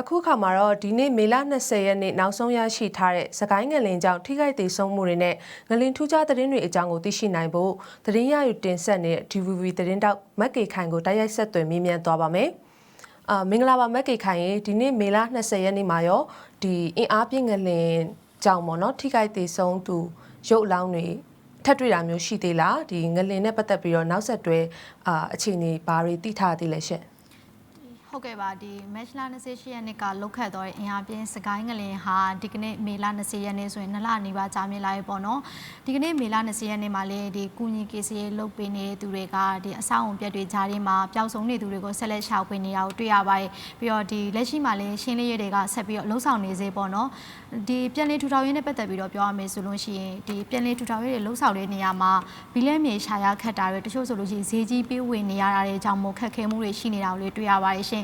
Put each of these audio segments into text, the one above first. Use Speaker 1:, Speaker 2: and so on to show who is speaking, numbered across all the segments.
Speaker 1: အခုခါမှာတော့ဒီနေ့မေလ20ရက်နေ့နောက်ဆုံးရရှိထားတဲ့စကိုင်းငလင်ကြောင့်ထိခိုက်ဒေဆုံးမှုတွေနဲ့ငလင်ထူးခြားသတင်းတွေအကြောင်းကိုသိရှိနိုင်ဖို့သတင်းရယူတင်ဆက်နေတဲ့ DVB သတင်းတောက်မက်ကေခိုင်ကိုတိုက်ရိုက်ဆက်သွယ်မေးမြန်းသွားပါမယ်။အာမင်္ဂလာပါမက်ကေခိုင်ရေဒီနေ့မေလ20ရက်နေ့မှာရောဒီအင်အားပြည့်ငလင်ကြောင့်ပေါ့နော်ထိခိုက်ဒေဆုံးသူရုပ်အလောင်းတွေထပ်တွေ့တာမျိုးရှိသေးလားဒီငလင်နဲ့ပတ်သက်ပြီးတော့နောက်ဆက်တွဲအာအခြေအနေဘာတွေသိထားသေးလဲရှင့်
Speaker 2: ဟုတ်ကဲ့ပါဒီ match လာ28ရက်နေ့ကလောက်ခတ်တော့တဲ့အင်အားပြင်းစကိုင်းငလင်ဟာဒီကနေ့မေလ20ရက်နေ့ဆိုရင်နှစ်လနေပါကြာမြင့်လာပြီပေါ့နော်ဒီကနေ့မေလ20ရက်နေ့မှာလည်းဒီကုညီ KCA လုတ်ပေးနေတဲ့သူတွေကဒီအဆောက်အုံပြက်တွေကြားထဲမှာပျောက်ဆုံးနေသူတွေကိုဆက်လက်ရှာဖွေနေတာကိုတွေ့ရပါတယ်ပြီးတော့ဒီလက်ရှိမှာလည်းရှင်းလင်းရေးတွေကဆက်ပြီးတော့လှုပ်ဆောင်နေစေပေါ့နော်ဒီပြန်လည်ထူထောင်ရေးနဲ့ပတ်သက်ပြီးတော့ပြောရမယ်ဆိုလို့ရှိရင်ဒီပြန်လည်ထူထောင်ရေးတွေလှုပ်ဆောင်တဲ့နေရာမှာဘီလက်မြေရှာရခတ်တာတွေတချို့ဆိုလို့ရှိရင်ဈေးကြီးပေးဝင်နေရတာတွေကြောင့်မို့ခက်ခဲမှုတွေရှိနေတာကိုလည်းတွေ့ရပါတယ်ရှင်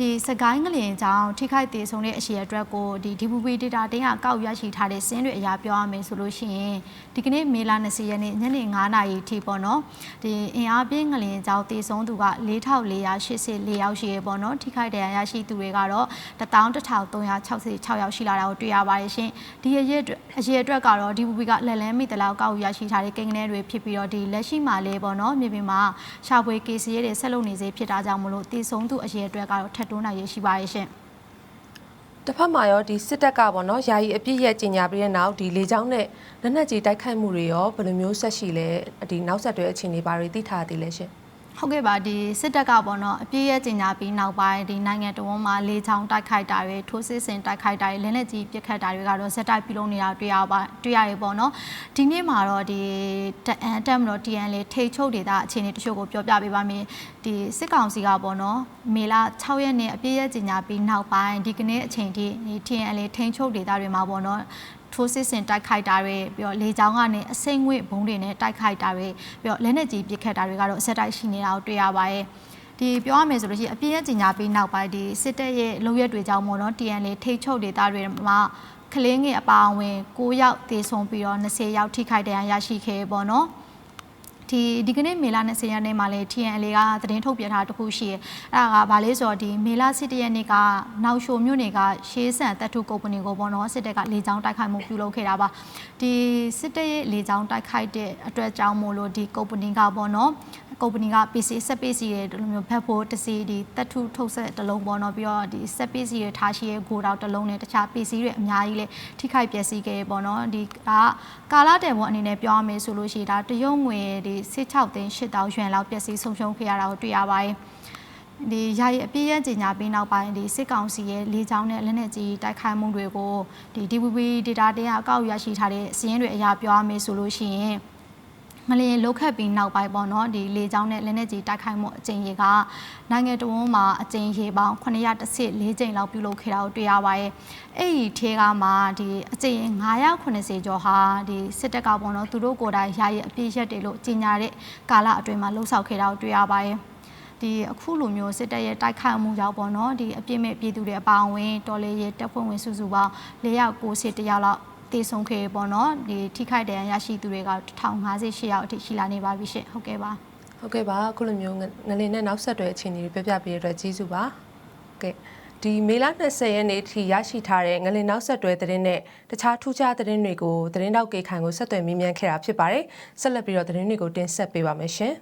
Speaker 2: ဒီစကိုင်းငလင်ကြောင့်ထိခိုက်သေးဆုံးတဲ့အရှိရအတွက်ကိုဒီ DVB data တင်းကကောက်ရရှိထားတဲ့စင်းတွေအရာပြောရမယ်ဆိုလို့ရှိရင်ဒီကနေ့မေလ20ရက်နေ့ညနေ9:00နာရီထိပေါ့နော်ဒီအင်အားပြင်းငလင်ကြောင့်သေဆုံးသူက4484ယောက်ရှိရပေါ့နော်ထိခိုက်ဒဏ်ရာရရှိသူတွေကတော့11366ယောက်ရှိလာတာကိုတွေ့ရပါတယ်ရှင်ဒီအရေးအတွက်အရေးအတွက်ကတော့ DVB ကလက်လန်းမိတလောက်ကောက်ရရှိထားတဲ့ကိန်းဂဏန်းတွေဖြစ်ပြီးတော့ဒီလက်ရှိမှာလေးပေါ့နော်မြေပြင်မှာရှာဖွေ case ရေးတွေဆက်လုပ်နေစေဖြစ်တာကြောင့်မလို့သေဆုံးသူအရေးအတွက်ကတော့ထပ်တွန်းနိုင်ရရှိပါရဲ့ရှင်
Speaker 1: တစ်ဖက်မှာရောဒီစစ်တပ်ကပေါ့နော်ယာယီအပြစ်ရဲ့ကြီးညာပြီးတဲ့နောက်ဒီလေကြောင်းနဲ့လက်နက်ကြီးတိုက်ခိုက်မှုတွေရောဘယ်လိုမျိုးဆက်ရှိလဲဒီနောက်ဆက်တွဲအခြေအနေဘာတွေသိထားသေးလဲရှင်
Speaker 2: ဟုတ်ကဲ့ပါဒီစစ်တပ်ကပေါ့နော်အပြည့်ရဲ့ကျင်ညာပြီးနောက်ပိုင်းဒီနိုင်ငံတော်ဝန်မှာလေချောင်းတိုက်ခိုက်တာတွေထိုးစစ်ဆင်တိုက်ခိုက်တာတွေလက်နက်ကြီးပစ်ခတ်တာတွေကတော့ဇက်တိုက်ပြုလုပ်နေတာတွေ့ရပါတွေ့ရရေပေါ့နော်ဒီနေ့မှာတော့ဒီတအန်တက်မတော် TN လေးထိတ်ချုပ်ဒေတာအခြေအနေတချို့ကိုပြောပြပေးပါမယ်ဒီစစ်ကောင်စီကပေါ့နော်မေလ6ရက်နေ့အပြည့်ရဲ့ကျင်ညာပြီးနောက်ပိုင်းဒီကနေ့အချိန်ထိဒီ TN လေးထိန်ချုပ်ဒေတာတွေမှာပေါ့နော် ထိုးစစ်ဆင်တိုက်ခိုက်တာတွေပြီးတော့လေကြောင်းကနေအစိမ့်ငွေ့ဘုံတွေနဲ့တိုက်ခိုက်တာတွေပြီးတော့လက်နက်ကြီးပစ်ခတ်တာတွေကတော့အဆက်တိုက်ရှိနေတာကိုတွေ့ရပါတယ်ဒီပြောရမယ်ဆိုလို့ရှိရင်အပြည့်ရဲ့ကြီးညာပြီးနောက်ပိုင်းဒီစစ်တပ်ရဲ့လုံရက်တွေကြောင့်မို့နော် TN လေးထိတ်ချုပ်ဒေတာတွေမှာကလင်းငယ်အပါအဝင်9ယောက်သေဆုံးပြီးတော့20ယောက်ထိခိုက်ဒဏ်ရာရရှိခဲ့ပေါ့နော် ဒီဒီကနေ့မေလ20ရက်နေ့မှာလေ TNL ကသတင်းထုတ်ပြန်ထားတခုရှိရဲအဲ့ဒါကဘာလဲဆိုတော့ဒီမေလ17ရက်နေ့ကနောက်ရှိုမြို့နယ်ကရှေးဆန်တက်ထုကုမ္ပဏီကိုပေါ့နော်စစ်တပ်ကလေကြောင်းတိုက်ခိုက်မှုပြုလုပ်ခဲ့တာပါဒီစစ်တပ်ရဲ့လေကြောင်းတိုက်ခိုက်တဲ့အတွက်ကြောင့်မို့လို့ဒီကုမ္ပဏီကပေါ့နော် ကုမ္ပဏီက PC စက်ပစ္စည်းတွေဒီလိုမျိုးဘက်ဖို့တစ်စီဒီတက်ထုထုတ်ဆက်တစ်လုံးပေါ့နော်ပြီးတော့ဒီစက်ပစ္စည်းတွေထားရှိရဲ့ဂိုတောက်တစ်လုံးနဲ့တခြား PC တွေအများကြီးလေထိခိုက်ပျက်စီးခဲ့ပေါ့နော်ဒီကကာလာတယ်ဘောအနေနဲ့ပြောရမယ်ဆိုလို့ရှိရင်ဒါတရုတ်ငွေဒီ16သိန်း8000ရွှန်လောက်ပျက်စီးဆုံးရှုံးခဲ့ရတာကိုတွေ့ရပါတယ်ဒီယာယီအပြည့်ရဲ့ကြီးညာပြီးနောက်ပိုင်းဒီစစ်ကောင်စီရဲ့လေကြောင်းနဲ့လက်နက်ကြီးတိုက်ခိုက်မှုတွေကိုဒီ DVB data တင်အကောက်ရရှိထားတဲ့စီးရင်တွေအရာပြောရမယ်ဆိုလို့ရှိရင် မလင်လောက်ခတ်ပြီးနောက်ပိုင်းပေါ့နော်ဒီလေကြောင်းနဲ့လက်နက်ကြီးတိုက်ခိုက်မှုအကြိမ်ရေကနိုင်ငံတော်ဝန်မှာအကြိမ်ရေပေါင်း914ကြိမ်လောက်ပြုလုပ်ခဲ့တာကိုတွေ့ရပါတယ်။အဲ့ဒီထဲကမှဒီအကြိမ်980ကျော်ဟာဒီစစ်တပ်ကပေါ့နော်သူတို့ကိုယ်တိုင်ယာယီအပြည့်ရက်တွေလို့ကြီးညာတဲ့ကာလအတွင်းမှာလှုပ်ဆောင်ခဲ့တာကိုတွေ့ရပါတယ်။ဒီအခုလိုမျိုးစစ်တပ်ရဲ့တိုက်ခိုက်မှုကြောင့်ပေါ့နော်ဒီအပြစ်မဲ့ပြည်သူတွေအပါအဝင်တော်လေးရဲ့တပ်ဖွဲ့ဝင်စုစုပေါင်း၄ယောက်90ယောက်လောက် တည်ဆုံးခဲ့ပေါ့နော်ဒီထိခိုက်ဒဏ်ရာရရှိသူတွေက1058ယောက်အထိရှိလာနေပါပြီရှင့်ဟုတ်ကဲ့ပါ
Speaker 1: ဟုတ်ကဲ့ပါအခုလိုမျိုးငငလင်နဲ့နောက်ဆက်တွဲအခြေအနေတွေပြောပြပေးတဲ့အတွက်ကျေးဇူးပါကဲဒီမေလ20ရက်နေ့ထိရရှိထားတဲ့ငလင်နောက်ဆက်တွဲသတင်းနဲ့တခြားထူးခြားသတင်းတွေကိုသတင်းတောက်ကေခိုင်ကိုဆက်သွယ်မေးမြန်းခဲ့တာဖြစ်ပါတယ်ဆက်လက်ပြီးတော့သတင်းတွေကိုတင်ဆက်ပေးပါမယ်ရှင်